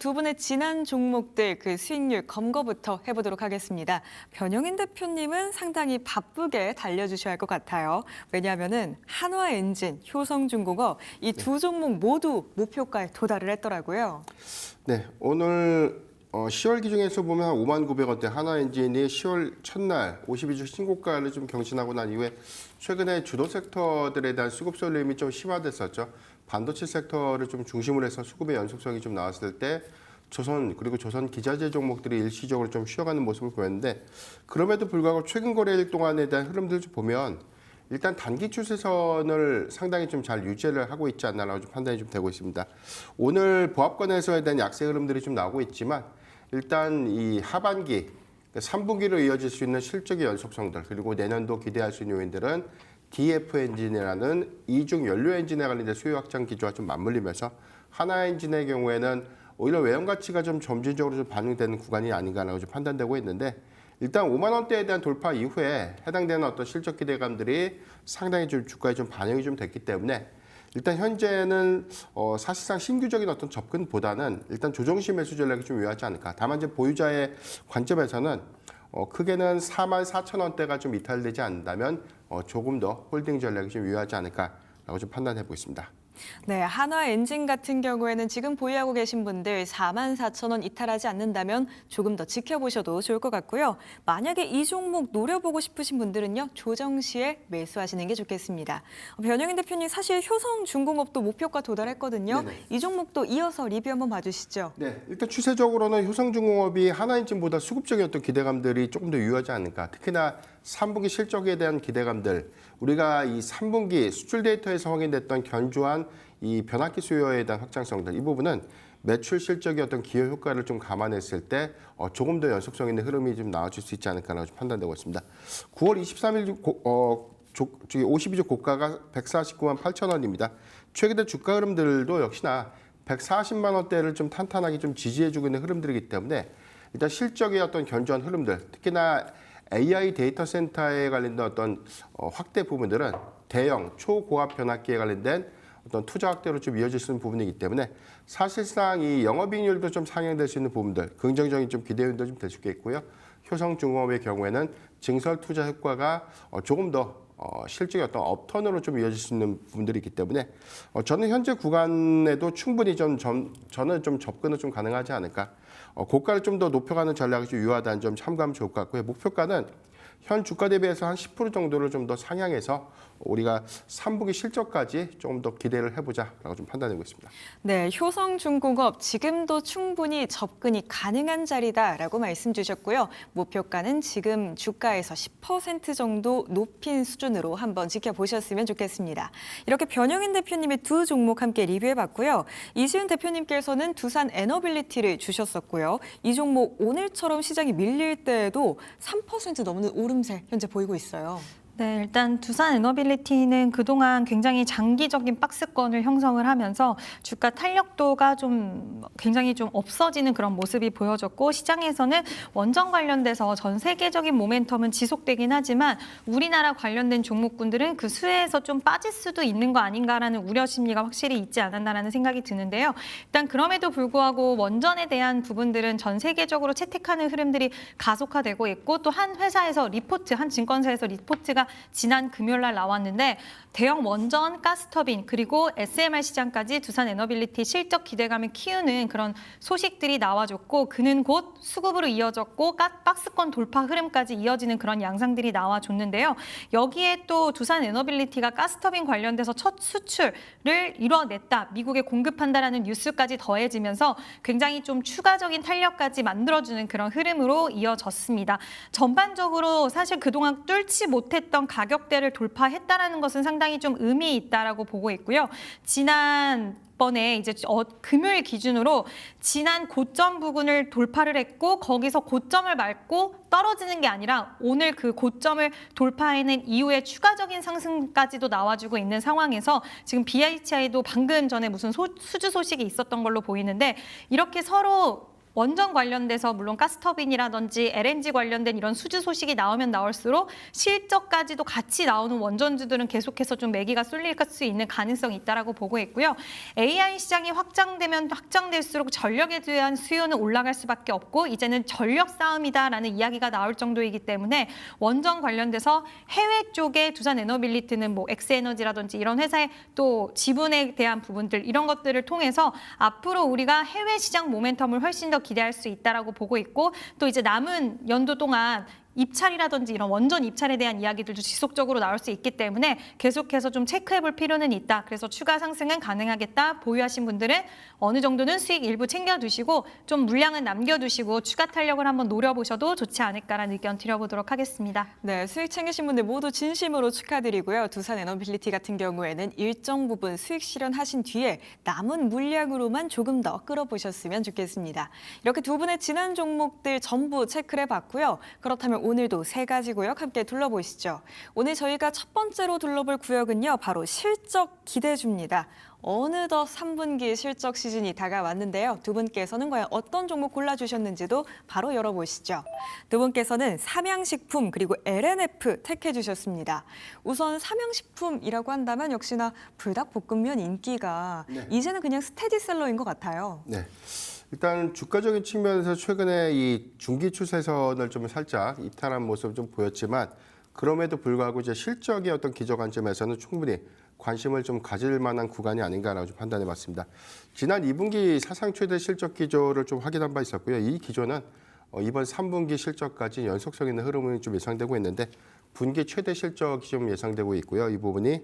두 분의 지난 종목들 그 수익률 검거부터 해보도록 하겠습니다. 변영인 대표님은 상당히 바쁘게 달려주셔야 할 것 같아요. 왜냐하면은 한화엔진, 효성중공업 이 두 종목 모두 목표가에 도달을 했더라고요. 네, 오늘 어, 10월 기준에서 보면 한 5만 900원대 하나엔진이 10월 첫날 52주 신고가를 좀 경신하고 난 이후에 최근에 주도 섹터들에 대한 수급 쏠림이 좀 심화됐었죠. 반도체 섹터를 좀 중심으로 해서 수급의 연속성이 좀 나왔을 때 조선 그리고 조선 기자재 종목들이 일시적으로 좀 쉬어가는 모습을 보였는데 그럼에도 불구하고 최근 거래일 동안에 대한 흐름들을 좀 보면 일단 단기 추세선을 상당히 좀 잘 유지를 하고 있지 않나라고 좀 판단이 좀 되고 있습니다. 오늘 보합권에서에 대한 약세 흐름들이 좀 나오고 있지만 일단 이 하반기 3분기로 이어질 수 있는 실적의 연속성들 그리고 내년도 기대할 수 있는 요인들은 DF 엔진이라는 이중 연료 엔진에 관련된 수요 확장 기조와 좀 맞물리면서 하나 엔진의 경우에는 오히려 외형 가치가 좀 점진적으로 좀 반영되는 구간이 아닌가라고 좀 판단되고 있는데 일단 5만 원대에 대한 돌파 이후에 해당되는 어떤 실적 기대감들이 상당히 좀 주가에 좀 반영이 좀 됐기 때문에 일단 현재는 어, 사실상 신규적인 어떤 접근보다는 일단 조정시 매수 전략이 좀 유효하지 않을까. 다만 이제 보유자의 관점에서는 어, 크게는 4만 4천 원대가 좀 이탈되지 않는다면 어, 조금 더 홀딩 전략이 좀 유효하지 않을까라고 좀 판단해 보겠습니다. 네, 한화 엔진 같은 경우에는 지금 보유하고 계신 분들 4만 4천 원 이탈하지 않는다면 조금 더 지켜보셔도 좋을 것 같고요. 만약에 이 종목 노려보고 싶으신 분들은요, 조정 시에 매수하시는 게 좋겠습니다. 어, 변영인 대표님 사실 효성 중공업도 목표가 도달했거든요. 네네. 이 종목도 이어서 리뷰 한번 봐주시죠. 네, 일단 추세적으로는 효성 중공업이 하나인진보다 수급적인 어떤 기대감들이 조금 더 유효하지 않을까. 특히나 3분기 실적에 대한 기대감들, 우리가 이 3분기 수출 데이터에서 확인됐던 견조한 이 변압기 수요에 대한 확장성들, 이 부분은 매출 실적의 어떤 기여 효과를 좀 감안했을 때 어, 조금 더 연속성 있는 흐름이 좀 나와줄 수 있지 않을까라고 좀 판단되고 있습니다. 9월 23일 고, 어, 조, 저기 52주 고가가 149만 8천 원입니다. 최근에 주가 흐름들도 역시나 140만 원대를 좀 탄탄하게 좀 지지해주고 있는 흐름들이기 때문에 일단 실적의 어떤 견조한 흐름들, 특히나 AI 데이터 센터에 관련된 어떤 어, 확대 부분들은 대형 초고압 변압기에 관련된 어떤 투자 확대로 좀 이어질 수 있는 부분이기 때문에 사실상 이 영업이익률도 좀 상향될 수 있는 부분들, 긍정적인 좀 기대 요인도 좀 될 수 있겠고요. 효성중공업의 경우에는 증설 투자 효과가 어, 조금 더 어, 실적의 어떤 업턴으로 좀 이어질 수 있는 부분들이 있기 때문에 어, 저는 현재 구간에도 충분히 좀 전, 저는 좀 접근은 좀 가능하지 않을까. 어, 고가를 좀 더 높여가는 전략이 좀 유효하다는 점 참고하면 좋을 것 같고요. 목표가는 현 주가 대비해서 한 10% 정도를 좀 더 상향해서 우리가 3분기 실적까지 조금 더 기대를 해보자라고 좀 판단하고 있습니다. 네, 효성중공업 지금도 충분히 접근이 가능한 자리다라고 말씀 주셨고요. 목표가는 지금 주가에서 10% 정도 높인 수준으로 한번 지켜보셨으면 좋겠습니다. 이렇게 변영인 대표님의 두 종목 함께 리뷰해봤고요. 이지은 대표님께서는 두산 에너빌리티를 주셨었고요. 이 종목 오늘처럼 시장이 밀릴 때에도 3% 넘는 오 름세 현재 보이고 있어요. 네, 일단 두산 에너빌리티는 그동안 굉장히 장기적인 박스권을 형성을 하면서 주가 탄력도가 좀 굉장히 좀 없어지는 그런 모습이 보여졌고 시장에서는 원전 관련돼서 전 세계적인 모멘텀은 지속되긴 하지만 우리나라 관련된 종목군들은 그 수혜에서 좀 빠질 수도 있는 거 아닌가라는 우려 심리가 확실히 있지 않았나라는 생각이 드는데요. 일단 그럼에도 불구하고 원전에 대한 부분들은 전 세계적으로 채택하는 흐름들이 가속화되고 있고 또 한 회사에서 리포트, 한 증권사에서 리포트가 지난 금요일 날 나왔는데 대형 원전, 가스터빈 그리고 SMR 시장까지 두산 에너빌리티 실적 기대감을 키우는 그런 소식들이 나와줬고 그는 곧 수급으로 이어졌고 가- 박스권 돌파 흐름까지 이어지는 그런 양상들이 나와줬는데요. 여기에 또 두산 에너빌리티가 가스터빈 관련돼서 첫 수출을 이뤄냈다. 미국에 공급한다라는 뉴스까지 더해지면서 굉장히 좀 추가적인 탄력까지 만들어주는 그런 흐름으로 이어졌습니다. 전반적으로 사실 그동안 뚫지 못했던 가격대를 돌파했다라는 것은 상당히 좀 의미 있다라고 보고 있고요. 지난 번에 이제 어, 금요일 기준으로 지난 고점 부근을 돌파를 했고 거기서 고점을 밟고 떨어지는 게 아니라 오늘 그 고점을 돌파해낸 이후에 추가적인 상승까지도 나와주고 있는 상황에서 지금 BHI도 방금 전에 무슨 소- 수주 소식이 있었던 걸로 보이는데 이렇게 서로 원전 관련돼서 물론 가스터빈이라든지 LNG 관련된 이런 수주 소식이 나오면 나올수록 실적까지도 같이 나오는 원전주들은 계속해서 좀 매기가 쏠릴 수 있는 가능성이 있다라고 보고 있고요. AI 시장이 확장되면 확장될수록 전력에 대한 수요는 올라갈 수밖에 없고 이제는 전력 싸움이다라는 이야기가 나올 정도이기 때문에 원전 관련돼서 해외 쪽에 두산 에너빌리티는 뭐 엑스에너지라든지 이런 회사의 또 지분에 대한 부분들 이런 것들을 통해서 앞으로 우리가 해외 시장 모멘텀을 훨씬 더 기대할 수 있다라고 보고 있고 또 이제 남은 연도 동안 입찰이라든지 이런 원전 입찰에 대한 이야기들도 지속적으로 나올 수 있기 때문에 계속해서 좀 체크해 볼 필요는 있다. 그래서 추가 상승은 가능하겠다. 보유하신 분들은 어느 정도는 수익 일부 챙겨 두시고 좀 물량은 남겨 두시고 추가 탄력을 한번 노려 보셔도 좋지 않을까라는 의견 드려보도록 하겠습니다. 네, 수익 챙기신 분들 모두 진심으로 축하드리고요. 두산 에너빌리티 같은 경우에는 일정 부분 수익 실현하신 뒤에 남은 물량으로만 조금 더 끌어보셨으면 좋겠습니다. 이렇게 두 분의 지난 종목들 전부 체크를 해봤고요. 그렇다면 오늘도 세 가지 구역 함께 둘러보시죠. 오늘 저희가 첫 번째로 둘러볼 구역은요. 바로 실적 기대주입니다. 어느덧 3분기 실적 시즌이 다가왔는데요. 두 분께서는 과연 어떤 종목 골라주셨는지도 바로 열어보시죠. 두 분께서는 삼양식품 그리고 LNF 택해 주셨습니다. 우선 삼양식품이라고 한다면 역시나 불닭볶음면 인기가 네. 이제는 그냥 스테디셀러인 것 같아요. 네. 일단 주가적인 측면에서 최근에 이 중기 추세선을 좀 살짝 이탈한 모습 좀 보였지만 그럼에도 불구하고 이제 실적의 어떤 기저 관점에서는 충분히 관심을 좀 가질 만한 구간이 아닌가라고 좀 판단해 봤습니다. 지난 2분기 사상 최대 실적 기조를 좀 확인한 바 있었고요. 이 기조는 어, 이번 3분기 실적까지 연속성 있는 흐름이 좀 예상되고 있는데 분기 최대 실적이 좀 예상되고 있고요. 이 부분이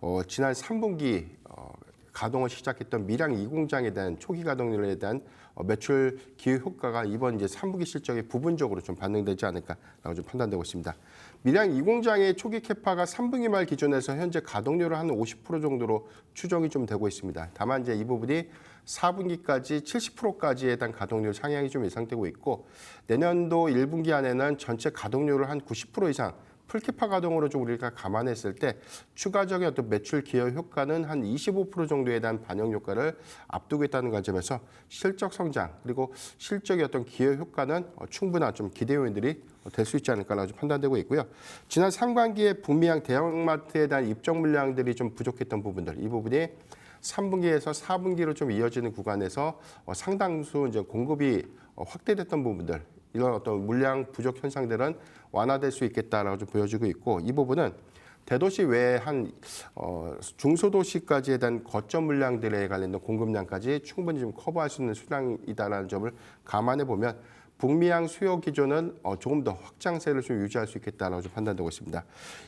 어, 지난 3분기 어, 가동을 시작했던 밀양 2공장에 대한 초기 가동률에 대한 어, 매출 기여 효과가 이번 이제 3분기 실적에 부분적으로 좀 반영되지 않을까라고 좀 판단되고 있습니다. 밀양 2공장의 초기 캐파가 3분기 말 기준에서 현재 가동률을 한 50% 정도로 추정이 좀 되고 있습니다. 다만 이제 이 부분이 4분기까지 70%까지에 대한 가동률 상향이 좀 예상되고 있고 내년도 1분기 안에는 전체 가동률을 한 90% 이상 풀캐파 가동으로 좀 우리가 감안했을 때 추가적인 어떤 매출 기여 효과는 한 25% 정도에 대한 반영 효과를 앞두고 있다는 관점에서 실적 성장 그리고 실적의 어떤 기여 효과는 어, 충분한 좀 기대 요인들이 될 수 있지 않을까라고 좀 판단되고 있고요. 지난 3분기에 북미양 대형마트에 대한 입점 물량들이 좀 부족했던 부분들 이 부분이 3분기에서 4분기로 좀 이어지는 구간에서 어, 상당수 이제 공급이 어, 확대됐던 부분들 이런 어떤 물량 부족 현상들은 완화될 수 있겠다라고 좀 보여지고 있고 이 부분은 대도시 외에 한 어, 중소도시까지에 대한 거점 물량들에 관련된 공급량까지 충분히 좀 커버할 수 있는 수량이다라는 점을 감안해 보면 북미양 수요 기조는 어, 조금 더 확장세를 좀 유지할 수 있겠다라고 좀 판단되고 있습니다.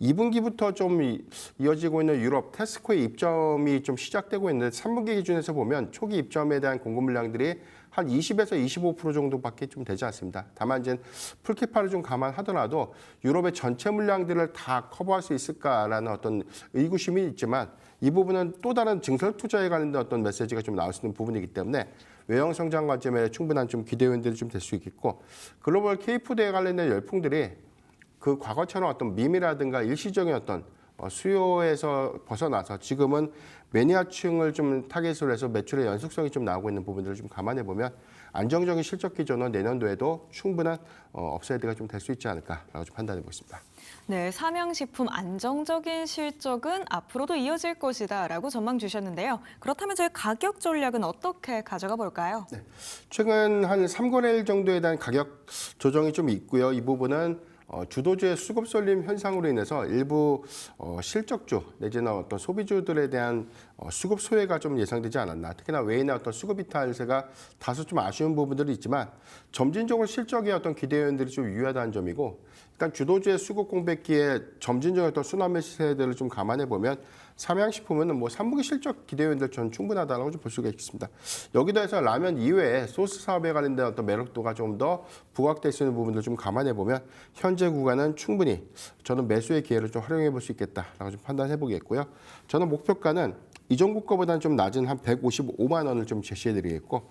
2분기부터 좀 이- 이어지고 있는 유럽 테스코의 입점이 좀 시작되고 있는데 3분기 기준에서 보면 초기 입점에 대한 공급 물량들이 한 20에서 25% 정도밖에 좀 되지 않습니다. 다만 이제 풀캐파를 좀 감안하더라도 유럽의 전체 물량들을 다 커버할 수 있을까라는 어떤 의구심이 있지만 이 부분은 또 다른 증설 투자에 관련된 어떤 메시지가 좀 나올 수 있는 부분이기 때문에 외형 성장 관점에 충분한 좀 기대 요인들이 좀 될 수 있겠고 글로벌 K푸드에 관련된 열풍들이 그 과거처럼 어떤 밈이라든가 일시적인 어떤 어, 수요에서 벗어나서 지금은 매니아층을 좀 타겟으로 해서 매출의 연속성이 좀 나오고 있는 부분들을 좀 감안해 보면 안정적인 실적 기조는 내년도에도 충분한 어, 업사이드가 좀 될 수 있지 않을까라고 좀 판단해 보겠습니다. 네, 삼양식품 안정적인 실적은 앞으로도 이어질 것이다라고 전망 주셨는데요. 그렇다면 저희 가격 전략은 어떻게 가져가 볼까요? 최근 한 3거래일 정도에 대한 가격 조정이 좀 있고요. 이 부분은 어, 주도주의 수급 쏠림 현상으로 인해서 일부 어, 실적주 내지는 어떤 소비주들에 대한 어, 수급 소외가 좀 예상되지 않았나. 특히나 외인의 어떤 수급 이탈세가 다소 좀 아쉬운 부분들이 있지만 점진적으로 실적의 어떤 기대 요인들이 좀 유효하다는 점이고 일단 주도주의 수급 공백기에 점진적인 어떤 순환매 시세들을 좀 감안해 보면 삼양식품은 뭐 3분기 실적 기대 요인들 전 충분하다고 좀 볼 수가 있습니다. 여기다 해서 라면 이외에 소스 사업에 관련된 어떤 매력도가 좀 더 부각될 수 있는 부분들 좀 감안해 보면 현재 구간은 충분히 저는 매수의 기회를 좀 활용해 볼 수 있겠다라고 좀 판단해 보겠고요. 저는 목표가는 이전 고가보다는 좀 낮은 한 155만 원을 좀 제시해 드리겠고 어,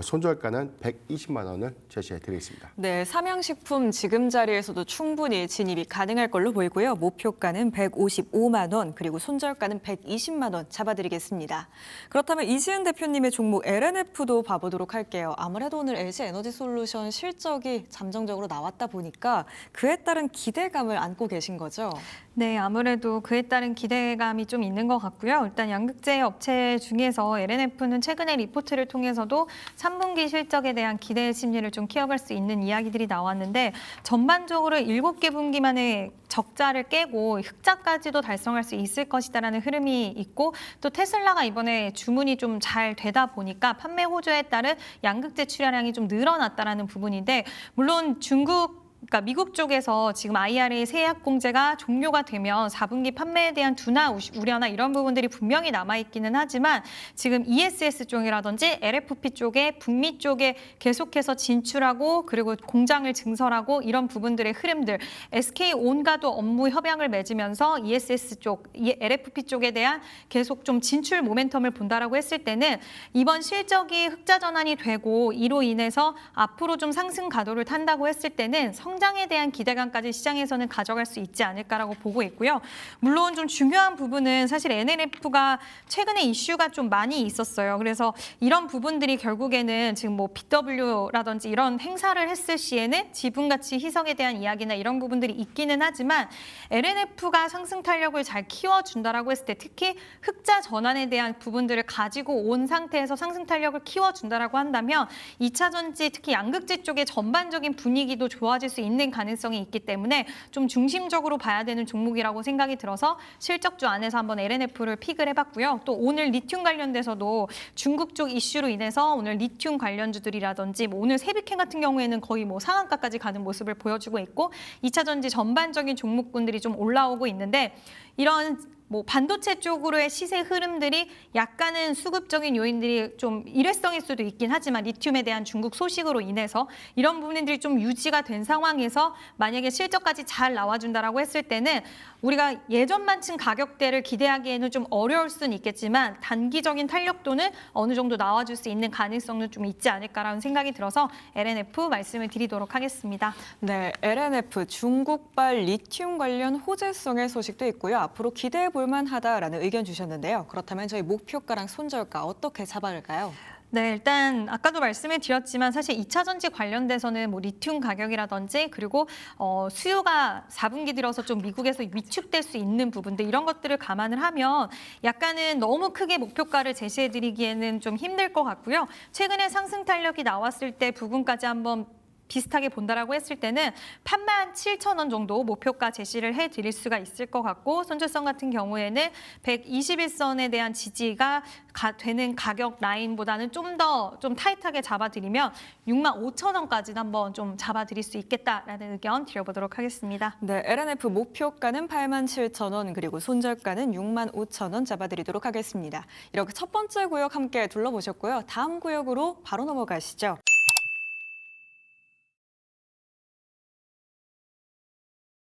손절가는 120만 원을 제시해 드리겠습니다. 네, 삼양식품 지금 자리에서도 충분히 진입이 가능할 걸로 보이고요. 목표가는 155만 원, 그리고 손절가는 120만 원 잡아드리겠습니다. 그렇다면 이지은 대표님의 종목 LNF도 봐보도록 할게요. 아무래도 오늘 LG 에너지 솔루션 실적이 잠정적으로 나왔다 보니까 그에 따른 기대감을 안고 계신 거죠. 네, 아무래도 그에 따른 기대감이 좀 있는 것 같고요. 일단 양극재 업체 중에서 LNF는 최근에 리포트를 통해서도 3분기 실적에 대한 기대 심리를 좀 키워갈 수 있는 이야기들이 나왔는데 전반적으로 7개 분기 만에 적자를 깨고 흑자까지도 달성할 수 있을 것이다라는 흐름이 있고 또 테슬라가 이번에 주문이 좀 잘 되다 보니까 판매 호조에 따른 양극재 출하량이 좀 늘어났다라는 부분인데 물론 중국 그러니까 미국 쪽에서 지금 IRA 세약 공제가 종료가 되면 4분기 판매에 대한 우시- 우려나 이런 부분들이 분명히 남아 있기는 하지만 지금 ESS 쪽이라든지 LFP 쪽에 북미 쪽에 계속해서 진출하고 그리고 공장을 증설하고 이런 부분들의 흐름들 SK 온과도 업무 협약을 맺으면서 ESS 쪽, 이 LFP 쪽에 대한 계속 좀 진출 모멘텀을 본다라고 했을 때는 이번 실적이 흑자 전환이 되고 이로 인해서 앞으로 좀 상승 가도를 탄다고 했을 때는 성 장에 대한 기대감까지 시장에서는 가져갈 수 있지 않을까라고 보고 있고요. 물론 좀 중요한 부분은 사실 NLF가 최근에 이슈가 좀 많이 있었어요. 그래서 이런 부분들이 결국에는 지금 뭐 BW라든지 이런 행사를 했을 시에는 지분 가치 희석에 대한 이야기나 이런 부분들이 있기는 하지만 LNF가 상승 탄력을 잘 키워준다라고 했을 때 특히 흑자 전환에 대한 부분들을 가지고 온 상태에서 상승 탄력을 키워준다라고 한다면 2차 전지 특히 양극재 쪽의 전반적인 분위기도 좋아질 수 있는 가능성이 있기 때문에 좀 중심적으로 봐야 되는 종목이라고 생각이 들어서 실적주 안에서 한번 LNF를 픽을 해봤고요. 또 오늘 리튬 관련돼서도 중국 쪽 이슈로 인해서 오늘 리튬 관련주들이라든지 뭐 오늘 세비캔 같은 경우에는 거의 뭐 상한가까지 가는 모습을 보여주고 있고 2차 전지 전반적인 종목군들이 좀 올라오고 있는데 이런 뭐 반도체 쪽으로의 시세 흐름들이 약간은 수급적인 요인들이 좀 일회성일 수도 있긴 하지만 리튬에 대한 중국 소식으로 인해서 이런 부분들이 좀 유지가 된 상황에서 만약에 실적까지 잘 나와준다라고 했을 때는 우리가 예전만큼 가격대를 기대하기에는 좀 어려울 수는 있겠지만 단기적인 탄력도는 어느 정도 나와줄 수 있는 가능성은 좀 있지 않을까라는 생각이 들어서 LNF 말씀을 드리도록 하겠습니다. 네, LNF 중국발 리튬 관련 호재성의 소식도 있고요. 앞으로 기대해 볼 만하다라는 의견 주셨는데요. 그렇다면 저희 목표가랑 손절가 어떻게 잡아갈까요? 네, 일단 아까도 말씀을 드렸지만 사실 2차 전지 관련돼서는 뭐 리튬 가격이라든지 그리고 어, 수요가 4분기 들어서 좀 미국에서 위축될 수 있는 부분들 이런 것들을 감안을 하면 약간은 너무 크게 목표가를 제시해 드리기에는 좀 힘들 것 같고요. 최근에 상승 탄력이 나왔을 때 부분까지 한번 비슷하게 본다라고 했을 때는 8만 7천 원 정도 목표가 제시를 해 드릴 수가 있을 것 같고 손절성 같은 경우에는 121선에 대한 지지가 가, 되는 가격 라인보다는 좀 더좀 타이트하게 잡아드리면 6만 5천 원까지 한번 좀 잡아드릴 수 있겠다라는 의견 드려보도록 하겠습니다. 네, LNF 목표가는 8만 7천 원 그리고 손절가는 6만 5천 원 잡아드리도록 하겠습니다. 이렇게 첫 번째 구역 함께 둘러보셨고요. 다음 구역으로 바로 넘어가시죠.